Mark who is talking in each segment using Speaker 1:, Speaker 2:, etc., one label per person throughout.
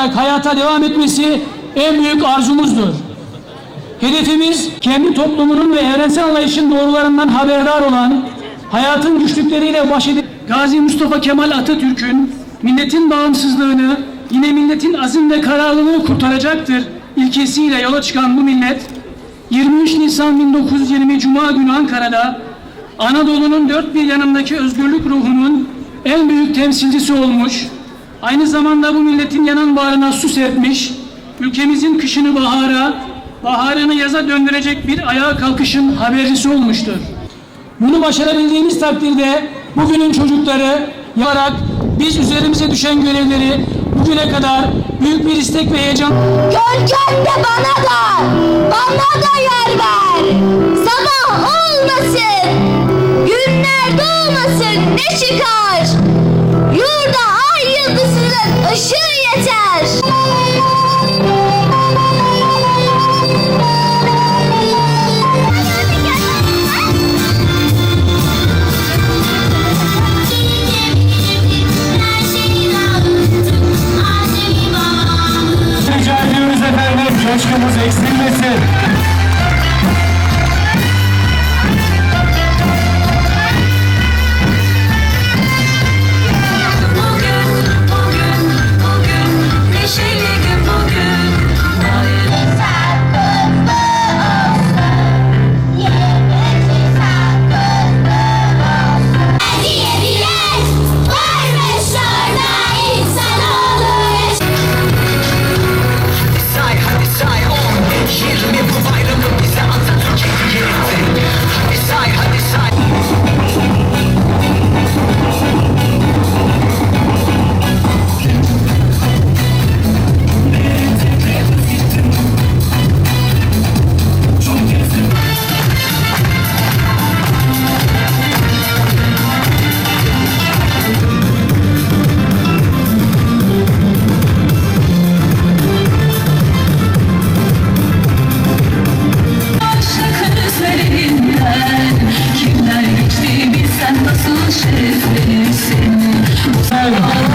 Speaker 1: olarak hayata devam etmesi en büyük arzumuzdur. Hedefimiz kendi toplumunun ve evrensel anlayışın doğrularından haberdar olan, hayatın güçlükleriyle baş edip Gazi Mustafa Kemal Atatürk'ün milletin bağımsızlığını, yine milletin azim ve kararlılığı kurtaracaktır ilkesiyle yola çıkan bu millet, 23 Nisan 1920 Cuma günü Ankara'da Anadolu'nun dört bir yanındaki özgürlük ruhunun en büyük temsilcisi olmuş, aynı zamanda bu milletin yanan bağrına su serpmiş, ülkemizin kışını bahara, baharını yaza döndürecek bir ayağa kalkışın habercisi olmuştur. Bunu başarabildiğimiz takdirde bugünün çocukları yaparak biz üzerimize düşen görevleri bugüne kadar büyük bir istek ve heyecan
Speaker 2: Gölgende bana da, bana da yer ver. Sabah olmasın, günler doğmasın, ne çıkar eksilmesin.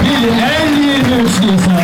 Speaker 2: bir el yeni üç insan.